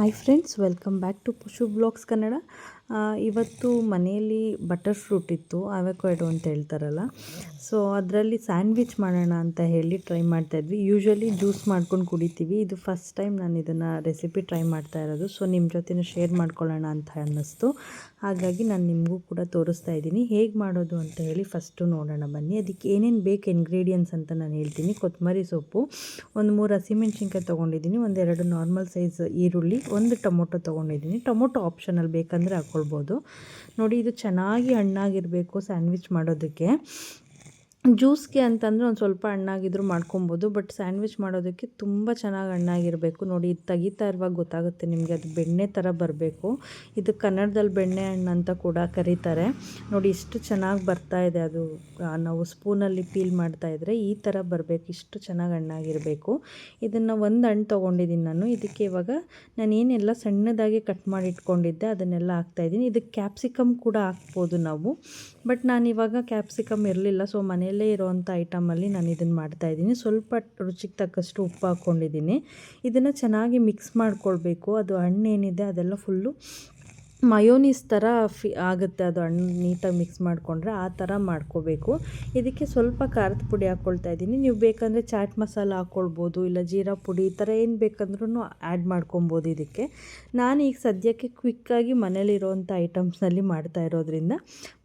Hi friends welcome back to Pushu blogs Kannada ಇವತ್ತು ಮನೆಯಲ್ಲಿ butter fruit ಇತ್ತು avocado ಅಂತ ಹೇಳ್ತಾರಲ್ಲ. ಸೊ ಅದರಲ್ಲಿ ಸ್ಯಾಂಡ್ವಿಚ್ ಮಾಡೋಣ ಅಂತ ಹೇಳಿ ಟ್ರೈ ಮಾಡ್ತಾಯಿದ್ವಿ ಯೂಶ್ವಲಿ ಜ್ಯೂಸ್ ಮಾಡ್ಕೊಂಡು ಕುಡಿತೀವಿ. ಇದು ಫಸ್ಟ್ ಟೈಮ್ ನಾನು ಇದನ್ನು ರೆಸಿಪಿ ಟ್ರೈ ಮಾಡ್ತಾ ಇರೋದು. ಸೊ ನಿಮ್ಮ ಜೊತೆ ಶೇರ್ ಮಾಡ್ಕೊಳ್ಳೋಣ ಅಂತ ಅನ್ನಿಸ್ತು. ಹಾಗಾಗಿ ನಾನು ನಿಮಗೂ ಕೂಡ ತೋರಿಸ್ತಾ ಇದ್ದೀನಿ. ಹೇಗೆ ಮಾಡೋದು ಅಂತ ಹೇಳಿ ಫಸ್ಟು ನೋಡೋಣ ಬನ್ನಿ. ಅದಕ್ಕೆ ಏನೇನು ಬೇಕು ಇಂಗ್ರೀಡಿಯೆಂಟ್ಸ್ ಅಂತ ನಾನು ಹೇಳ್ತೀನಿ. ಕೊತ್ತಂಬರಿ ಸೊಪ್ಪು, ಒಂದು ಮೂರು ಹಸಿಮೆಣ್ಸಿನ್ಕಾಯಿ ತೊಗೊಂಡಿದ್ದೀನಿ. ಒಂದೆರಡು ನಾರ್ಮಲ್ ಸೈಜ್ ಈರುಳ್ಳಿ ಒಂದು ಟೊಮೊಟೊ ತೊಗೊಂಡಿದ್ದೀನಿ. ಟೊಮೊಟೊ ಆಪ್ಷನಲ್ ಬೇಕಂದರೆ ಹಾಕ್ಕೊಳ್ಬೋದು ನೋಡಿ ಇದು ಚೆನ್ನಾಗಿ ಹಣ್ಣಾಗಿರಬೇಕು ಸ್ಯಾಂಡ್ವಿಚ್ ಮಾಡೋದಕ್ಕೆ. ಜ್ಯೂಸ್ಗೆ ಅಂತಂದರೆ ಒಂದು ಸ್ವಲ್ಪ ಹಣ್ಣಾಗಿದ್ರು ಮಾಡ್ಕೊಬೋದು, ಬಟ್ ಸ್ಯಾಂಡ್ವಿಚ್ ಮಾಡೋದಕ್ಕೆ ತುಂಬ ಚೆನ್ನಾಗಿ ಹಣ್ಣಾಗಿರಬೇಕು. ನೋಡಿ, ಇದು ತೆಗಿತಾ ಇರುವಾಗ ಗೊತ್ತಾಗುತ್ತೆ ನಿಮಗೆ ಅದು ಬೆಣ್ಣೆ ಥರ ಬರಬೇಕು. ಇದು ಕನ್ನಡದಲ್ಲಿ ಬೆಣ್ಣೆ ಹಣ್ಣು ಅಂತ ಕೂಡ ಕರೀತಾರೆ. ನೋಡಿ, ಇಷ್ಟು ಚೆನ್ನಾಗಿ ಬರ್ತಾ ಇದೆ ಅದು. ನಾವು ಸ್ಪೂನಲ್ಲಿ ಪೀಲ್ ಮಾಡ್ತಾ ಇದ್ದರೆ ಈ ಥರ ಬರಬೇಕು, ಇಷ್ಟು ಚೆನ್ನಾಗಿ ಹಣ್ಣಾಗಿರಬೇಕು. ಇದನ್ನು ಒಂದು ಹಣ್ಣು ತೊಗೊಂಡಿದ್ದೀನಿ ನಾನು. ಇದಕ್ಕೆ ಇವಾಗ ನಾನು ಏನೆಲ್ಲ ಸಣ್ಣದಾಗಿ ಕಟ್ ಮಾಡಿ ಇಟ್ಕೊಂಡಿದ್ದೆ ಅದನ್ನೆಲ್ಲ ಹಾಕ್ತಾಯಿದ್ದೀನಿ ಇದಕ್ಕೆ ಕ್ಯಾಪ್ಸಿಕಮ್ ಕೂಡ ಹಾಕ್ಬೋದು ನಾವು. ಬಟ್ ನಾನು ಇವಾಗ ಕ್ಯಾಪ್ಸಿಕಮ್ ಇರಲಿಲ್ಲ, ಸೊ ಮನೆಯಲ್ಲೇ ಇರೋವಂಥ ಐಟಮಲ್ಲಿ ನಾನು ಇದನ್ನು ಮಾಡ್ತಾಯಿದ್ದೀನಿ ಸ್ವಲ್ಪ ರುಚಿಗೆ ತಕ್ಕಷ್ಟು ಉಪ್ಪು ಹಾಕ್ಕೊಂಡಿದ್ದೀನಿ. ಇದನ್ನು ಚೆನ್ನಾಗಿ ಮಿಕ್ಸ್ ಮಾಡ್ಕೊಳ್ಬೇಕು. ಅದು ಹಣ್ಣೇನಿದೆ ಅದೆಲ್ಲ ಫುಲ್ಲು ಮಯೋನೀಸ್ ಥರ ಫಿ ಆಗುತ್ತೆ ಅದು ಹಣ್ಣು ನೀಟಾಗಿ ಮಿಕ್ಸ್ ಮಾಡಿಕೊಂಡ್ರೆ ಆ ಥರ ಮಾಡ್ಕೋಬೇಕು. ಇದಕ್ಕೆ ಸ್ವಲ್ಪ ಖಾರದ ಪುಡಿ ಹಾಕ್ಕೊಳ್ತಾ ಇದ್ದೀನಿ. ನೀವು ಬೇಕಂದರೆ ಚಾಟ್ ಮಸಾಲ ಹಾಕ್ಕೊಳ್ಬೋದು ಇಲ್ಲ ಜೀರಾ ಪುಡಿ ಈ ಥರ ಏನು ಬೇಕಂದ್ರೂ ಆ್ಯಡ್ ಮಾಡ್ಕೊಬೋದು ಇದಕ್ಕೆ. ನಾನು ಈಗ ಸದ್ಯಕ್ಕೆ ಕ್ವಿಕ್ಕಾಗಿ ಮನೇಲಿರೋವಂಥ ಐಟಮ್ಸ್ನಲ್ಲಿ ಮಾಡ್ತಾ ಇರೋದ್ರಿಂದ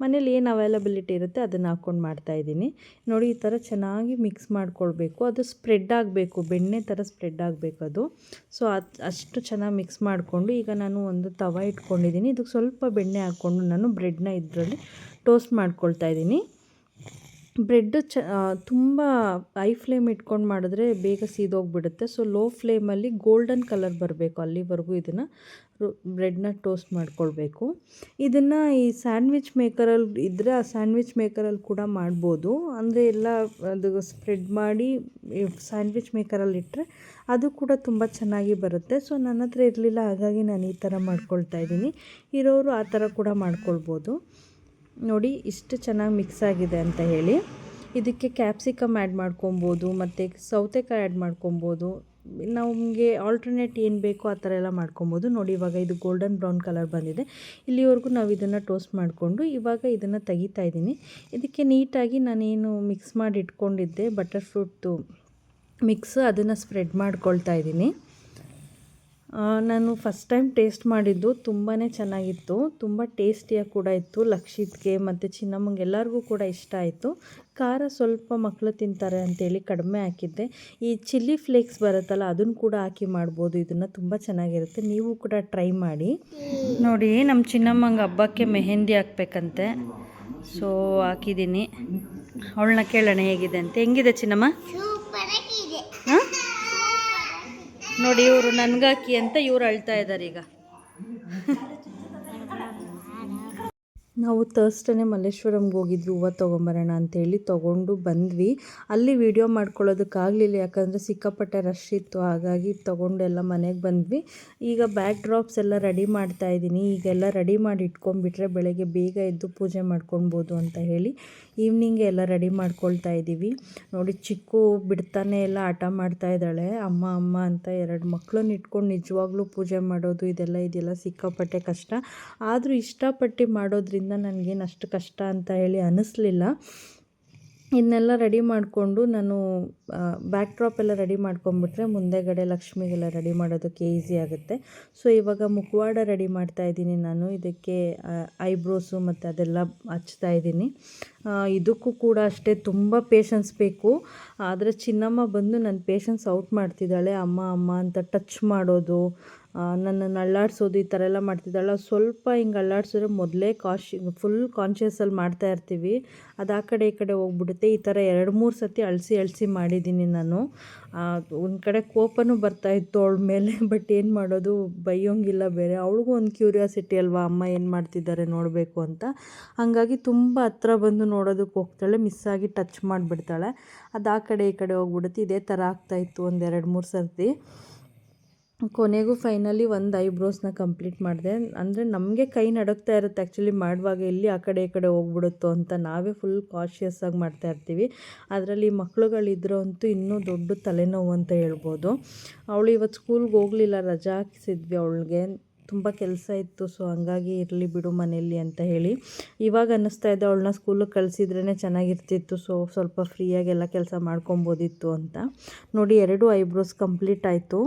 ಮನೇಲಿ ಏನು ಅವೈಲಬಿಲಿಟಿ ಇರುತ್ತೆ ಅದನ್ನು ಹಾಕ್ಕೊಂಡು ಮಾಡ್ತಾಯಿದ್ದೀನಿ ನೋಡಿ ಈ ಥರ ಚೆನ್ನಾಗಿ ಮಿಕ್ಸ್ ಮಾಡ್ಕೊಳ್ಬೇಕು. ಅದು ಸ್ಪ್ರೆಡ್ ಆಗಬೇಕು, ಬೆಣ್ಣೆ ಥರ ಸ್ಪ್ರೆಡ್ ಆಗಬೇಕು ಅದು. ಸೊ ಅಷ್ಟು ಚೆನ್ನಾಗಿ ಮಿಕ್ಸ್ ಮಾಡಿಕೊಂಡು ಈಗ ನಾನು ಒಂದು ತವ ಇಟ್ಕೊಂಡಿದ್ದೀನಿ. ಇದಕ್ಕೆ ಸ್ವಲ್ಪ ಬೆಣ್ಣೆ ಹಾಕ್ಕೊಂಡು ನಾನು ಬ್ರೆಡ್ನ ಇದರಲ್ಲಿ ಟೋಸ್ಟ್ ಮಾಡ್ಕೊಳ್ತಾ ಇದ್ದೀನಿ. ಬ್ರೆಡ್ಡು ಚ ತುಂಬ ಐ ಫ್ಲೇಮ್ ಇಟ್ಕೊಂಡು ಮಾಡಿದ್ರೆ ಬೇಗ ಸೀದೋಗ್ಬಿಡುತ್ತೆ. ಸೊ ಲೋ ಫ್ಲೇಮಲ್ಲಿ ಗೋಲ್ಡನ್ ಕಲರ್ ಬರಬೇಕು ಅಲ್ಲಿವರೆಗೂ ಇದನ್ನು. ಬ್ರೆಡ್ನ ಟೋಸ್ಟ್ ಮಾಡ್ಕೊಳ್ಬೇಕು. ಇದನ್ನು ಈ ಸ್ಯಾಂಡ್ವಿಚ್ ಮೇಕರಲ್ಲಿ ಇದ್ದರೆ ಆ ಸ್ಯಾಂಡ್ವಿಚ್ ಮೇಕರಲ್ಲಿ ಕೂಡ ಮಾಡ್ಬೋದು. ಅಂದರೆ ಎಲ್ಲ ಅದು ಸ್ಪ್ರೆಡ್ ಮಾಡಿ ಸ್ಯಾಂಡ್ವಿಚ್ ಮೇಕರಲ್ಲಿ ಇಟ್ಟರೆ ಅದು ಕೂಡ ತುಂಬ ಚೆನ್ನಾಗಿ ಬರುತ್ತೆ. ಸೊ ನನ್ನ ಹತ್ರ ಇರಲಿಲ್ಲ, ಹಾಗಾಗಿ ನಾನು ಈ ಥರ ಮಾಡ್ಕೊಳ್ತಾ ಇದ್ದೀನಿ. ಇರೋರು ಆ ಥರ ಕೂಡ ಮಾಡ್ಕೊಳ್ಬೋದು. ನೋಡಿ ಇಷ್ಟು ಚೆನ್ನಾಗಿ ಮಿಕ್ಸ್ ಆಗಿದೆ ಅಂತ ಹೇಳಿ. ಇದಕ್ಕೆ ಕ್ಯಾಪ್ಸಿಕಮ್ ಆ್ಯಡ್ ಮಾಡ್ಕೊಬೋದು, ಮತ್ತು ಸೌತೆಕಾಯಿ ಆ್ಯಡ್ ಮಾಡ್ಕೊಬೋದು. ನಮಗೆ ಆಲ್ಟರ್ನೇಟ್ ಏನು ಬೇಕೋ ಆ ಥರ ಎಲ್ಲ ಮಾಡ್ಕೊಬೋದು. ನೋಡಿ, ಇವಾಗ ಇದು ಗೋಲ್ಡನ್ ಬ್ರೌನ್ ಕಲರ್ ಬಂದಿದೆ. ಇಲ್ಲಿವರೆಗೂ ನಾವು ಇದನ್ನು ಟೋಸ್ಟ್ ಮಾಡಿಕೊಂಡು ಇವಾಗ ಇದನ್ನು ತೆಗಿತಾ ಇದ್ದೀನಿ. ಇದಕ್ಕೆ ನೀಟಾಗಿ ನಾನೇನು ಮಿಕ್ಸ್ ಮಾಡಿ ಇಟ್ಕೊಂಡಿದ್ದೆ, ಬಟರ್ ಫ್ರೂಟ್ದು ಮಿಕ್ಸ್ ಅದನ್ನು ಸ್ಪ್ರೆಡ್ ಮಾಡ್ಕೊಳ್ತಾ ಇದ್ದೀನಿ. ನಾನು ಫಸ್ಟ್ ಟೈಮ್ ಟೇಸ್ಟ್ ಮಾಡಿದ್ದು ತುಂಬಾ ಚೆನ್ನಾಗಿತ್ತು. ತುಂಬ ಟೇಸ್ಟಿಯಾಗಿ ಕೂಡ ಇತ್ತು. ಲಕ್ಷಿತ್ಗೆ ಮತ್ತು ಚಿನ್ನಮ್ಮಂಗೆ ಎಲ್ಲರಿಗೂ ಕೂಡ ಇಷ್ಟ ಆಯಿತು. ಖಾರ ಸ್ವಲ್ಪ ಮಕ್ಕಳು ತಿಂತಾರೆ ಅಂತೇಳಿ ಕಡಿಮೆ ಹಾಕಿದ್ದೆ. ಈ ಚಿಲ್ಲಿ ಫ್ಲೇಕ್ಸ್ ಬರುತ್ತಲ್ಲ ಅದನ್ನು ಕೂಡ ಹಾಕಿ ಮಾಡ್ಬೋದು. ಇದನ್ನು ತುಂಬ ಚೆನ್ನಾಗಿರುತ್ತೆ. ನೀವು ಕೂಡ ಟ್ರೈ ಮಾಡಿ. ನೋಡಿ ನಮ್ಮ ಚಿನ್ನಮ್ಮಂಗೆ ಹಬ್ಬಕ್ಕೆ ಮೆಹೆಂದಿ ಹಾಕ್ಬೇಕಂತೆ. ಸೊ ಹಾಕಿದ್ದೀನಿ. ಅವಳನ್ನ ಕೇಳೋಣ ಹೇಗಿದೆ ಅಂತ. ಹೆಂಗಿದೆ ಚಿನ್ನಮ್ಮ? ಹಾಂ? ನೋಡಿ ಇವರು ನನ್ಗಾಕಿ ಅಂತ ಇವ್ರು ಅಳ್ತಾ ಇದ್ದಾರೆ ಈಗ. ನಾವು ಥರ್ಸ್ಡೇನೇ ಮಲ್ಲೇಶ್ವರಂಗೆ ಹೋಗಿದ್ವಿ, ಹೂವು ತೊಗೊಂಬರೋಣ ಅಂತೇಳಿ ತೊಗೊಂಡು ಬಂದ್ವಿ. ಅಲ್ಲಿ ವಿಡಿಯೋ ಮಾಡ್ಕೊಳ್ಳೋದಕ್ಕಾಗಲಿಲ್ಲ, ಯಾಕಂದರೆ ಸಿಕ್ಕಾಪಟ್ಟೆ ರಶ್ ಇತ್ತು, ಹಾಗಾಗಿ ತೊಗೊಂಡೆಲ್ಲ ಮನೆಗೆ ಬಂದ್ವಿ. ಈಗ ಬ್ಯಾಕ್ ಡ್ರಾಪ್ಸ್ ಎಲ್ಲ ರೆಡಿ ಮಾಡ್ತಾ ಇದ್ದೀನಿ. ಈಗೆಲ್ಲ ರೆಡಿ ಮಾಡಿ ಇಟ್ಕೊಂಡ್ಬಿಟ್ರೆ ಬೆಳಗ್ಗೆ ಬೇಗ ಎದ್ದು ಪೂಜೆ ಮಾಡ್ಕೊಳ್ಬೋದು ಅಂತ ಹೇಳಿ ಈವ್ನಿಂಗ್ ಎಲ್ಲ ರೆಡಿ ಮಾಡ್ಕೊಳ್ತಾ ಇದ್ದೀವಿ. ನೋಡಿ, ಚಿಕ್ಕು ಬಿಡ್ತಾನೆ ಎಲ್ಲ ಆಟ ಮಾಡ್ತಾ ಇದ್ದಾಳೆ. ಅಮ್ಮ ಅಮ್ಮ ಅಂತ ಎರಡು ಮಕ್ಕಳನ್ನ ಇಟ್ಕೊಂಡು ನಿಜವಾಗ್ಲೂ ಪೂಜೆ ಮಾಡೋದು, ಇದೆಲ್ಲ ಇದೆಲ್ಲ ಸಿಕ್ಕಾಪಟ್ಟೆ ಕಷ್ಟ. ಆದರೂ ಇಷ್ಟಪಟ್ಟು ಮಾಡೋದ್ರಿಂದ ನನಗೇನು ಅಷ್ಟು ಕಷ್ಟ ಅಂತ ಹೇಳಿ ಅನ್ನಿಸ್ಲಿಲ್ಲ ಇದನ್ನೆಲ್ಲ ರೆಡಿ ಮಾಡಿಕೊಂಡು ನಾನು ಬ್ಯಾಕ್ ಡ್ರಾಪ್ ಎಲ್ಲ ರೆಡಿ ಮಾಡ್ಕೊಂಬಿಟ್ರೆ ಮುಂದೆಗಡೆ ಲಕ್ಷ್ಮಿಗೆಲ್ಲ ರೆಡಿ ಮಾಡೋದಕ್ಕೆ ಈಸಿ ಆಗುತ್ತೆ. ಸೊ ಇವಾಗ ಮುಖವಾಡ ರೆಡಿ ಮಾಡ್ತಾ ಇದ್ದೀನಿ ನಾನು. ಇದಕ್ಕೆ ಐಬ್ರೋಸು ಮತ್ತು ಅದೆಲ್ಲ ಹಚ್ತಾ ಇದ್ದೀನಿ. ಇದಕ್ಕೂ ಕೂಡ ಅಷ್ಟೇ ತುಂಬ ಪೇಷನ್ಸ್ ಬೇಕು. ಆದರೆ ಚಿನ್ನಮ್ಮ ಬಂದು ನನ್ನ ಪೇಷನ್ಸ್ ಔಟ್ ಮಾಡ್ತಿದ್ದಾಳೆ. ಅಮ್ಮ ಅಮ್ಮ ಅಂತ ಟಚ್ ಮಾಡೋದು ನನ್ನನ್ನು ಅಳ್ಳಾಡ್ಸೋದು ಈ ಥರ ಎಲ್ಲ ಮಾಡ್ತಿದ್ದಾಳೆ. ಸ್ವಲ್ಪ ಹಿಂಗೆ ಅಳ್ಳಾಡ್ಸಿದ್ರೆ ಮೊದಲೇ ಕಾಶ್ ಫುಲ್ ಕಾನ್ಷಿಯಸ್ಸಲ್ಲಿ ಮಾಡ್ತಾ ಇರ್ತೀವಿ. ಅದು ಆ ಕಡೆ ಈ ಕಡೆ ಹೋಗ್ಬಿಡುತ್ತೆ. ಈ ಥರ ಎರಡು ಮೂರು ಸತಿ ಅಳಿಸಿ ಅಳಿಸಿ ಮಾಡಿದ್ದೀನಿ ನಾನು. ಒಂದು ಕಡೆ ಕೋಪನೂ ಬರ್ತಾ ಇತ್ತು ಅವಳ ಮೇಲೆ ಬಟ್ ಏನು ಮಾಡೋದು, ಬೈಯೋಂಗಿಲ್ಲ ಬೇರೆ. ಅವಳಿಗೂ ಒಂದು ಕ್ಯೂರಿಯಾಸಿಟಿ ಅಲ್ವಾ, ಅಮ್ಮ ಏನು ಮಾಡ್ತಿದ್ದಾರೆ ನೋಡಬೇಕು ಅಂತ. ಹಾಗಾಗಿ ತುಂಬ ಹತ್ರ ಬಂದು ನೋಡೋದಕ್ಕೆ ಹೋಗ್ತಾಳೆ ಮಿಸ್ ಆಗಿ ಟಚ್ ಮಾಡಿಬಿಡ್ತಾಳೆ. ಅದು ಆ ಕಡೆ ಈ ಕಡೆ ಹೋಗ್ಬಿಡುತ್ತೆ, ಇದೇ ಥರ ಆಗ್ತಾಯಿತ್ತು ಒಂದು ಎರಡು ಮೂರು ಸರ್ತಿ. ಕೊನೆಗೂ ಫೈನಲಿ ಒಂದು ಐಬ್ರೋಸ್ನ ಕಂಪ್ಲೀಟ್ ಮಾಡಿದೆ. ಅಂದರೆ ನಮಗೆ ಕೈ ನಡುಗ್ತಾ ಇರುತ್ತೆ ಆ್ಯಕ್ಚುಲಿ ಮಾಡುವಾಗ ಎಲ್ಲಿ ಆ ಕಡೆ ಈ ಕಡೆ ಹೋಗ್ಬಿಡುತ್ತೋ ಅಂತ ನಾವೇ ಫುಲ್ ಕಾಶಿಯಸ್ ಆಗಿ ಮಾಡ್ತಾ ಇರ್ತೀವಿ. ಅದರಲ್ಲಿ ಮಕ್ಳುಗಳಿದ್ರು ಅಂತೂ ಇನ್ನೂ ದೊಡ್ಡ ತಲೆನೋವು ಅಂತ ಹೇಳ್ಬೋದು. ಅವಳು ಇವತ್ತು ಸ್ಕೂಲ್ಗೆ ಹೋಗಲಿಲ್ಲ, ರಜಾ ಹಾಕಿಸಿದ್ವಿ ಅವಳಿಗೆ. ತುಂಬ ಕೆಲಸ ಇತ್ತು ಸೊ ಹಂಗಾಗಿ ಇರಲಿ ಬಿಡು ಮನೆಯಲ್ಲಿ ಅಂತ ಹೇಳಿ. ಇವಾಗ ಅನ್ನಿಸ್ತಾ ಇದೆ, ಅವಳನ್ನ ಸ್ಕೂಲಿಗೆ ಕಳಿಸಿದ್ರೇ ಚೆನ್ನಾಗಿರ್ತಿತ್ತು ಸೊ ಸ್ವಲ್ಪ ಫ್ರೀಯಾಗಿ ಎಲ್ಲ ಕೆಲಸ ಮಾಡ್ಕೊಬೋದಿತ್ತು ಅಂತ. ನೋಡಿ, ಎರಡು ಐಬ್ರೋಸ್ ಕಂಪ್ಲೀಟ್ ಆಯಿತು.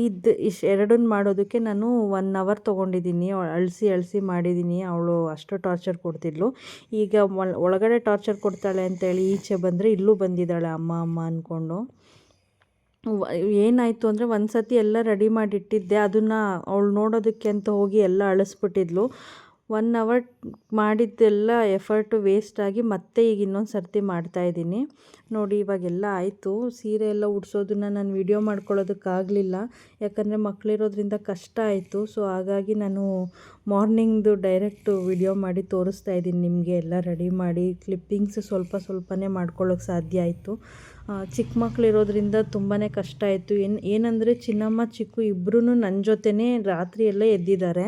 ಇದು ಇಷ್ಟು ಎರಡನ್ನ ಮಾಡೋದಕ್ಕೆ ನಾನು ಒನ್ ಅವರ್ ತೊಗೊಂಡಿದ್ದೀನಿ, ಅಳಿಸಿ ಅಳಿಸಿ ಮಾಡಿದ್ದೀನಿ, ಅವಳು ಅಷ್ಟು ಟಾರ್ಚರ್ ಕೊಡ್ತಿದ್ಲು. ಈಗ ಒಳಗಡೆ ಟಾರ್ಚರ್ ಕೊಡ್ತಾಳೆ ಅಂತೇಳಿ ಈಚೆ ಬಂದರೆ ಇಲ್ಲೂ ಬಂದಿದ್ದಾಳೆ ಅಮ್ಮ ಅಮ್ಮ ಅಂದ್ಕೊಂಡು ಏನಾಯಿತು ಅಂದರೆ ಒಂದು ಸತಿ ಎಲ್ಲ ರೆಡಿ ಮಾಡಿಟ್ಟಿದ್ದೆ. ಅದನ್ನು ಅವಳು ನೋಡೋದಕ್ಕೆ ಅಂತ ಹೋಗಿ ಎಲ್ಲ ಅಳಿಸ್ಬಿಟ್ಟಿದ್ಲು. ಒನ್ ಅವರ್ ಮಾಡಿದ್ದೆಲ್ಲ ಎಫರ್ಟು ವೇಸ್ಟಾಗಿ ಮತ್ತೆ ಈಗ ಇನ್ನೊಂದು ಸರ್ತಿ ಮಾಡ್ತಾಯಿದ್ದೀನಿ ನೋಡಿ, ಇವಾಗೆಲ್ಲ ಆಯಿತು. ಸೀರೆ ಎಲ್ಲ ಉಡ್ಸೋದನ್ನು ನಾನು ವಿಡಿಯೋ ಮಾಡ್ಕೊಳ್ಳೋದಕ್ಕಾಗಲಿಲ್ಲ. ಯಾಕಂದರೆ ಮಕ್ಕಳಿರೋದ್ರಿಂದ ಕಷ್ಟ ಆಯಿತು. ಸೊ ಹಾಗಾಗಿ ನಾನು ಮಾರ್ನಿಂಗ್ದು ಡೈರೆಕ್ಟು ವಿಡಿಯೋ ಮಾಡಿ ತೋರಿಸ್ತಾ ಇದ್ದೀನಿ ನಿಮಗೆ. ಎಲ್ಲ ರೆಡಿ ಮಾಡಿ ಕ್ಲಿಪ್ಪಿಂಗ್ಸ್ ಸ್ವಲ್ಪ ಸ್ವಲ್ಪನೇ ಮಾಡ್ಕೊಳ್ಳೋಕೆ ಸಾಧ್ಯ ಆಯಿತು. ಚಿಕ್ಕ ಮಕ್ಕಳಿರೋದ್ರಿಂದ ತುಂಬಾ ಕಷ್ಟ ಆಯಿತು. ಏನು, ಏನಂದರೆ ಚಿನ್ನಮ್ಮ, ಚಿಕ್ಕು ಇಬ್ಬರೂ ನನ್ನ ಜೊತೆನೇ ರಾತ್ರಿ ಎಲ್ಲ ಎದ್ದಿದ್ದಾರೆ.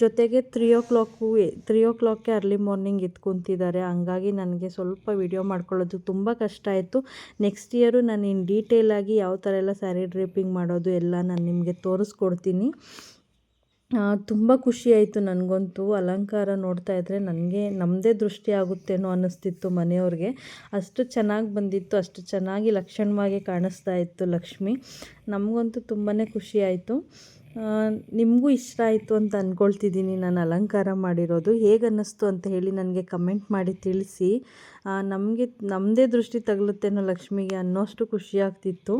ಜೊತೆಗೆ ತ್ರೀ ಓ ಕ್ಲಾಕು ತ್ರೀ ಓ ಕ್ಲಾಕ್ಗೆ ಅರ್ಲಿ ಮಾರ್ನಿಂಗ್ ಎತ್ಕೊತಿದ್ದಾರೆ ಹಂಗಾಗಿ ನನಗೆ ಸ್ವಲ್ಪ ವಿಡಿಯೋ ಮಾಡ್ಕೊಳ್ಳೋದು ತುಂಬ ಕಷ್ಟ ಆಯಿತು. ನೆಕ್ಸ್ಟ್ ಇಯರು ನಾನು ಇನ್ನು ಡೀಟೇಲಾಗಿ ಯಾವ ಥರ ಎಲ್ಲ ಸ್ಯಾರಿ ಡ್ರೇಪಿಂಗ್ ಮಾಡೋದು ಎಲ್ಲ ನಾನು ನಿಮಗೆ ತೋರಿಸ್ಕೊಡ್ತೀನಿ. ತುಂಬ ಖುಷಿಯಾಯಿತು ನನಗಂತೂ. ಅಲಂಕಾರ ನೋಡ್ತಾ ಇದ್ದರೆ ನನಗೆ ನಮ್ಮದೇ ದೃಷ್ಟಿ ಆಗುತ್ತೇನೋ ಅನ್ನಿಸ್ತಿತ್ತು ಮನೆಯವ್ರಿಗೆ. ಅಷ್ಟು ಚೆನ್ನಾಗಿ ಬಂದಿತ್ತು, ಅಷ್ಟು ಚೆನ್ನಾಗಿ ಲಕ್ಷಣವಾಗಿ ಕಾಣಿಸ್ತಾ ಇತ್ತು ಲಕ್ಷ್ಮಿ. ನಮಗಂತೂ ತುಂಬಾ ಖುಷಿಯಾಯಿತು ನಿಮಗೂ ಇಷ್ಟ ಆಯಿತು ಅಂತ ಅಂದ್ಕೊಳ್ತಿದ್ದೀನಿ ನಾನು ಅಲಂಕಾರ ಮಾಡಿರೋದು. ಹೇಗೆ ಅನ್ನಿಸ್ತು ಅಂತ ಹೇಳಿ ನನಗೆ ಕಮೆಂಟ್ ಮಾಡಿ ತಿಳಿಸಿ. ನಮಗೆ ನಮ್ಮದೇ ದೃಷ್ಟಿ ತಗಲುತ್ತೇನೋ ಲಕ್ಷ್ಮಿಗೆ ಅನ್ನೋಷ್ಟು ಖುಷಿಯಾಗ್ತಿತ್ತು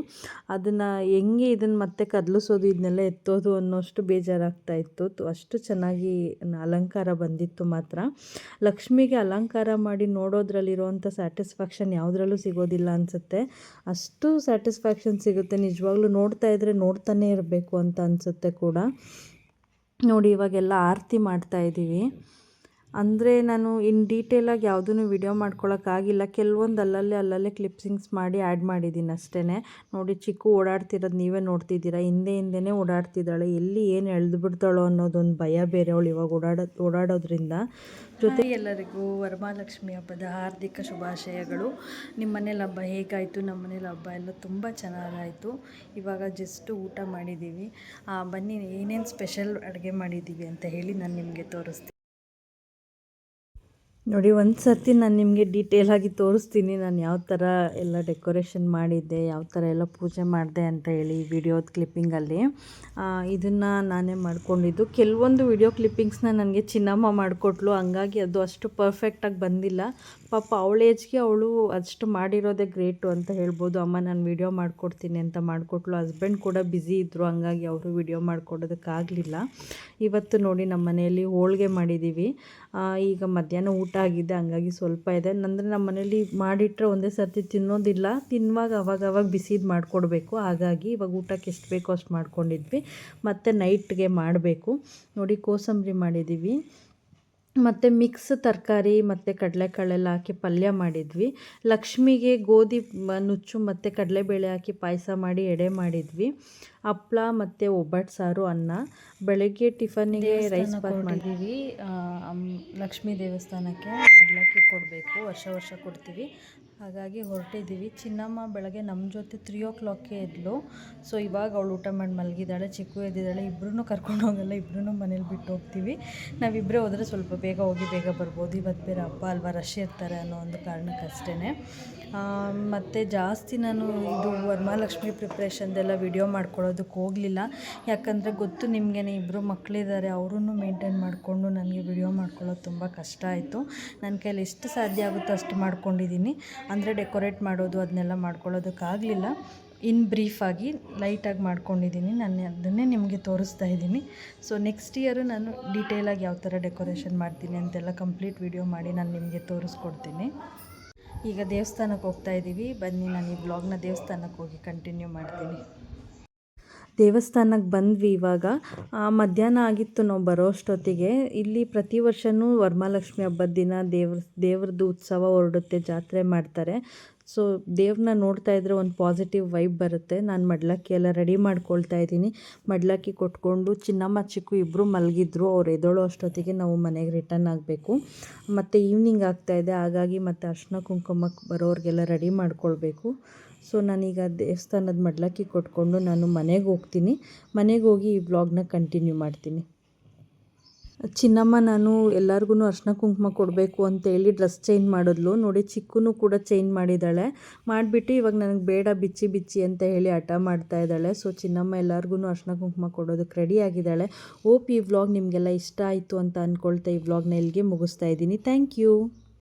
ಅದನ್ನು ಹೆಂಗೆ ಇದನ್ನು ಮತ್ತೆ ಕದಲಿಸೋದು ಇದನ್ನೆಲ್ಲ ಎತ್ತೋದು ಅನ್ನೋಷ್ಟು ಬೇಜಾರಾಗ್ತಾ ಇತ್ತು. ಅಷ್ಟು ಚೆನ್ನಾಗಿ ಅಲಂಕಾರ ಬಂದಿತ್ತು ಮಾತ್ರ. ಲಕ್ಷ್ಮಿಗೆ ಅಲಂಕಾರ ಮಾಡಿ ನೋಡೋದ್ರಲ್ಲಿರುವಂಥ ಸ್ಯಾಟಿಸ್ಫ್ಯಾಕ್ಷನ್ ಯಾವುದ್ರಲ್ಲೂ ಸಿಗೋದಿಲ್ಲ ಅನಿಸುತ್ತೆ. ಅಷ್ಟು ಸ್ಯಾಟಿಸ್ಫ್ಯಾಕ್ಷನ್ ಸಿಗುತ್ತೆ. ನಿಜವಾಗ್ಲೂ ನೋಡ್ತಾ ಇದ್ದರೆ ನೋಡ್ತಾನೆ ಇರಬೇಕು ಅಂತ ಅನಿಸುತ್ತೆ. ಕೂಡ. ನೋಡಿ, ಇವಾಗೆಲ್ಲ ಆರತಿ ಮಾಡ್ತಾ ಇದ್ದೀವಿ. ಅಂದರೆ ನಾನು ಇನ್ ಡೀಟೇಲಾಗಿ ಯಾವುದೂ ವಿಡಿಯೋ ಮಾಡ್ಕೊಳಕ್ಕಾಗಿಲ್ಲ ಕೆಲವೊಂದು ಅಲ್ಲಲ್ಲೇ ಅಲ್ಲಲ್ಲೇ ಕ್ಲಿಪ್ಸಿಂಗ್ಸ್ ಮಾಡಿ ಆ್ಯಡ್ ಮಾಡಿದ್ದೀನಿ ಅಷ್ಟೇ ನೋಡಿ, ಚಿಕ್ಕು ಓಡಾಡ್ತಿರೋದು ನೀವೇ ನೋಡ್ತಿದ್ದೀರಾ? ಹಿಂದೆ ಹಿಂದೆನೇ ಓಡಾಡ್ತಿದ್ದಾಳೆ. ಎಲ್ಲಿ ಏನು ಎಳೆದು ಬಿಡ್ತಾಳೋ ಅನ್ನೋದೊಂದು ಭಯ ಬೇರೆ ಅವಳು ಇವಾಗ ಓಡಾಡೋ, ಓಡಾಡೋದ್ರಿಂದ. ಜೊತೆ ಎಲ್ಲರಿಗೂ ವರಮಹಾಲಕ್ಷ್ಮಿ ಹಬ್ಬದ ಹಾರ್ದಿಕ ಶುಭಾಶಯಗಳು. ನಿಮ್ಮ ಮನೇಲಿ ಹಬ್ಬ ಹೇಗಾಯಿತು? ನಮ್ಮ ಮನೇಲಿ ಹಬ್ಬ ಎಲ್ಲ ತುಂಬ ಚೆನ್ನಾಗಾಯಿತು. ಇವಾಗ ಜಸ್ಟ್ ಊಟ ಮಾಡಿದ್ದೀವಿ. ಬನ್ನಿ, ಏನೇನು ಸ್ಪೆಷಲ್ ಅಡುಗೆ ಮಾಡಿದ್ದೀವಿ ಅಂತ ಹೇಳಿ ನಾನು ನಿಮಗೆ ತೋರಿಸ್ತೀನಿ. ನೋಡಿ ಒಂದು ಸರ್ತಿ ನಾನು ನಿಮಗೆ ಡೀಟೇಲ್ ಆಗಿ ತೋರಿಸ್ತೀನಿ. ನಾನು ಯಾವ ಥರ ಎಲ್ಲ ಡೆಕೋರೇಷನ್ ಮಾಡಿದ್ದೆ, ಯಾವ ಥರ ಎಲ್ಲ ಪೂಜೆ ಮಾಡಿದೆ ಅಂತ ಹೇಳಿ ವಿಡಿಯೋದ ಕ್ಲಿಪ್ಪಿಂಗಲ್ಲಿ ಇದನ್ನು ನಾನೇ ಮಾಡ್ಕೊಂಡಿದ್ದು. ಕೆಲವೊಂದು ವಿಡಿಯೋ ಕ್ಲಿಪ್ಪಿಂಗ್ಸ್ನ ನನಗೆ ಚಿನ್ನಮ್ಮ ಮಾಡಿಕೊಟ್ಲು. ಹಂಗಾಗಿ ಅದು ಅಷ್ಟು ಪರ್ಫೆಕ್ಟಾಗಿ ಬಂದಿಲ್ಲ. ಪಾಪ ಅವಳ ಏಜ್ಗೆ ಅವಳು ಅಷ್ಟು ಮಾಡಿರೋದೇ ಗ್ರೇಟು ಅಂತ ಹೇಳ್ಬೋದು. ಅಮ್ಮ ನಾನು ವಿಡಿಯೋ ಮಾಡಿಕೊಡ್ತೀನಿ ಅಂತ ಮಾಡಿಕೊಟ್ಲು. ಹಸ್ಬೆಂಡ್ ಕೂಡ ಬ್ಯುಸಿ ಇದ್ದರು ಹಂಗಾಗಿ ಅವರು ವಿಡಿಯೋ ಮಾಡಿಕೊಡೋದಕ್ಕಾಗಲಿಲ್ಲ. ಇವತ್ತು ನೋಡಿ ನಮ್ಮ ಮನೆಯಲ್ಲಿ ಹೋಳಿಗೆ ಮಾಡಿದ್ದೀವಿ ಈಗ ಮಧ್ಯಾಹ್ನ ಊಟ ಆಗಿದೆ ಹಂಗಾಗಿ ಸ್ವಲ್ಪ ಇದೆ. ಅಂದರೆ ನಮ್ಮ ಮನೇಲಿ ಮಾಡಿಟ್ರೆ ಒಂದೇ ಸರ್ತಿ ತಿನ್ನೋದಿಲ್ಲ. ತಿನ್ನುವಾಗ ಅವಾಗ ಅವಾಗ ಬಿಸಿದು ಮಾಡಿಕೊಡ್ಬೇಕು. ಹಾಗಾಗಿ ಇವಾಗ ಊಟಕ್ಕೆ ಎಷ್ಟು ಬೇಕೋ ಅಷ್ಟು ಮಾಡ್ಕೊಂಡಿದ್ವಿ. ಮತ್ತು ನೈಟ್ಗೆ ಮಾಡಬೇಕು. ನೋಡಿ, ಕೋಸಂಬರಿ ಮಾಡಿದ್ದೀವಿ ಮತ್ತು ಮಿಕ್ಸ್ ತರಕಾರಿ ಮತ್ತು ಕಡಲೆಕಾಳೆಲ್ಲ ಹಾಕಿ ಪಲ್ಯ ಮಾಡಿದ್ವಿ. ಲಕ್ಷ್ಮಿಗೆ ಗೋಧಿ ನುಚ್ಚು ಮತ್ತು ಕಡಲೆಬೇಳೆ ಹಾಕಿ ಪಾಯಸ ಮಾಡಿ ಎಡೆ ಮಾಡಿದ್ವಿ. ಹಪ್ಳ ಮತ್ತು ಒಬ್ಬಟ್ಟು ಸಾರು ಅನ್ನ. ಬೆಳಗ್ಗೆ ಟಿಫನ್ನಿಗೆ ರೈಸ್ ಬಾತ್ ಮಾಡಿದ್ದೀವಿ ಲಕ್ಷ್ಮೀ ದೇವಸ್ಥಾನಕ್ಕೆ ಮಡ್ಲಕ್ಕಿ ಕೊಡಬೇಕು. ವರ್ಷ ವರ್ಷ ಕೊಡ್ತೀವಿ. ಹಾಗಾಗಿ ಹೊರಟಿದ್ದೀವಿ. ಚಿನ್ನಮ್ಮ ಬೆಳಗ್ಗೆ ನಮ್ಮ ಜೊತೆ ತ್ರೀ ಓ ಕ್ಲಾಕ್ಗೆ ಇದ್ಲು. ಸೊ ಇವಾಗ ಅವಳು ಊಟ ಮಾಡಿ ಮಲಗಿದ್ದಾಳೆ. ಚಿಕ್ಕು ಎದ್ದಿದ್ದಾಳೆ. ಇಬ್ಬರೂ ಕರ್ಕೊಂಡು ಹೋಗಲ್ಲ. ಇಬ್ಬರೂ ಮನೇಲಿ ಬಿಟ್ಟು ಹೋಗ್ತೀವಿ. ನಾವಿಬ್ಬರೇ ಹೋದರೆ ಸ್ವಲ್ಪ ಬೇಗ ಹೋಗಿ ಬೇಗ ಬರ್ಬೋದು. ಇವತ್ತು ಬೇರೆ ಹಬ್ಬ ಅಲ್ವಾ? ರಶ್ ಇರ್ತಾರೆ ಅನ್ನೋ ಒಂದು ಕಾರಣಕ್ಕಷ್ಟೇ ಮತ್ತು ಜಾಸ್ತಿ ನಾನು ಇದು ವರಮಹಾಲಕ್ಷ್ಮಿ ಪ್ರಿಪ್ರೇಷನ್ದೆಲ್ಲ ವಿಡಿಯೋ ಮಾಡ್ಕೊಳ್ಳೋದಕ್ಕೆ ಹೋಗಲಿಲ್ಲ. ಯಾಕಂದರೆ ಗೊತ್ತು ನಿಮಗೇನೆ ಇಬ್ಬರು ಮಕ್ಕಳಿದ್ದಾರೆ ಅವರೂ ಮೇಂಟೈನ್ ಮಾಡಿಕೊಂಡು ನನಗೆ ವಿಡಿಯೋ ಮಾಡ್ಕೊಳ್ಳೋದು ತುಂಬ ಕಷ್ಟ ಆಯಿತು. ನನ್ನ ಕೈಲಿ ಎಷ್ಟು ಸಾಧ್ಯ ಆಗುತ್ತೋ ಅಷ್ಟು ಮಾಡ್ಕೊಂಡಿದ್ದೀನಿ. ಅಂದರೆ ಡೆಕೋರೇಟ್ ಮಾಡೋದು, ಅದನ್ನೆಲ್ಲ ಮಾಡ್ಕೊಳ್ಳೋದಕ್ಕಾಗಲಿಲ್ಲ. ಇನ್ ಬ್ರೀಫಾಗಿ ಲೈಟಾಗಿ ಮಾಡ್ಕೊಂಡಿದ್ದೀನಿ. ನಾನು ಅದನ್ನೇ ನಿಮಗೆ ತೋರಿಸ್ತಾ ಇದ್ದೀನಿ. ಸೊ ನೆಕ್ಸ್ಟ್ ಇಯರು ನಾನು ಡೀಟೇಲಾಗಿ ಯಾವ ಥರ ಡೆಕೋರೇಷನ್ ಮಾಡ್ತೀನಿ ಅಂತೆಲ್ಲ ಕಂಪ್ಲೀಟ್ ವಿಡಿಯೋ ಮಾಡಿ ನಾನು ನಿಮಗೆ ತೋರಿಸ್ಕೊಡ್ತೀನಿ. ಈಗ ದೇವಸ್ಥಾನಕ್ಕೆ ಹೋಗ್ತಾ ಇದ್ದೀವಿ ಬನ್ನಿ, ನಾನು ಈ ಬ್ಲಾಗ್ನ ದೇವಸ್ಥಾನಕ್ಕೆ ಹೋಗಿ ಕಂಟಿನ್ಯೂ ಮಾಡ್ತೀನಿ. ದೇವಸ್ಥಾನಕ್ಕೆ ಬಂದ್ವಿ ಇವಾಗ. ಮಧ್ಯಾಹ್ನ ಆಗಿತ್ತು ನಾವು ಬರೋ ಅಷ್ಟೊತ್ತಿಗೆ. ಇಲ್ಲಿ ಪ್ರತಿ ವರ್ಷವೂ ವರಮಹಾಲಕ್ಷ್ಮಿ ಹಬ್ಬದ ದಿನ ದೇವ್ರ ದೇವ್ರದ್ದು ಉತ್ಸವ ಹೊರಡುತ್ತೆ, ಜಾತ್ರೆ ಮಾಡ್ತಾರೆ. ಸೊ ದೇವ್ರನ್ನ ನೋಡ್ತಾ ಇದ್ದರೆ ಒಂದು ಪಾಸಿಟಿವ್ ವೈಬ್ ಬರುತ್ತೆ. ನಾನು ಮಡ್ಲಕ್ಕಿ ಎಲ್ಲ ರೆಡಿ ಮಾಡ್ಕೊಳ್ತಾ ಇದ್ದೀನಿ. ಮಡ್ಲಕ್ಕಿ ಕೊಟ್ಕೊಂಡು ಚಿನ್ನಮ್ಮ ಚಿಕ್ಕು ಇಬ್ಬರು ಮಲಗಿದ್ರು. ಅವ್ರು ಎದೋಳೋ ಅಷ್ಟೊತ್ತಿಗೆ ನಾವು ಮನೆಗೆ ರಿಟರ್ನ್ ಆಗಬೇಕು. ಮತ್ತು ಈವ್ನಿಂಗ್ ಆಗ್ತಾಯಿದೆ ಹಾಗಾಗಿ ಮತ್ತು ಅರ್ಶಿನ ಕುಂಕುಮಕ್ಕೆ ಬರೋರಿಗೆಲ್ಲ ರೆಡಿ ಮಾಡ್ಕೊಳ್ಬೇಕು. ಸೊ ನಾನೀಗ ದೇವಸ್ಥಾನದ ಮಡ್ಲಕ್ಕಿ ಕೊಟ್ಕೊಂಡು ನಾನು ಮನೆಗೆ ಹೋಗ್ತೀನಿ. ಮನೆಗೆ ಹೋಗಿ ಈ ವ್ಲಾಗ್ನ ಕಂಟಿನ್ಯೂ ಮಾಡ್ತೀನಿ. ಚಿನ್ನಮ್ಮ, ನಾನು ಎಲ್ಲರಿಗೂ ಅರ್ಶಿನ ಕುಂಕುಮ ಕೊಡಬೇಕು ಅಂತೇಳಿ ಡ್ರೆಸ್ ಚೇಂಜ್ ಮಾಡಿದ್ಲು. ನೋಡಿ ಚಿಕ್ಕೂ ಕೂಡ ಚೇಂಜ್ ಮಾಡಿದ್ದಾಳೆ. ಮಾಡಿಬಿಟ್ಟು ಇವಾಗ ನನಗೆ ಬೇಡ, ಬಿಚ್ಚಿ ಬಿಚ್ಚಿ ಅಂತ ಹೇಳಿ ಹಠ ಮಾಡ್ತಾ ಇದ್ದಾಳೆ. ಸೊ ಚಿನ್ನಮ್ಮ ಎಲ್ಲರಿಗೂ ಅರ್ಶಿನ ಕುಂಕುಮ ಕೊಡೋದಕ್ಕೆ ರೆಡಿ ಆಗಿದ್ದಾಳೆ. ಓಪ್ ಈ ವ್ಲಾಗ್ ನಿಮಗೆಲ್ಲ ಇಷ್ಟ ಆಯಿತು ಅಂತ ಅಂದ್ಕೊಳ್ತಾ ಈ ವ್ಲಾಗ್ನ ಇಲ್ಲಿಗೆ ಮುಗಿಸ್ತಾ ಇದ್ದೀನಿ. Thank you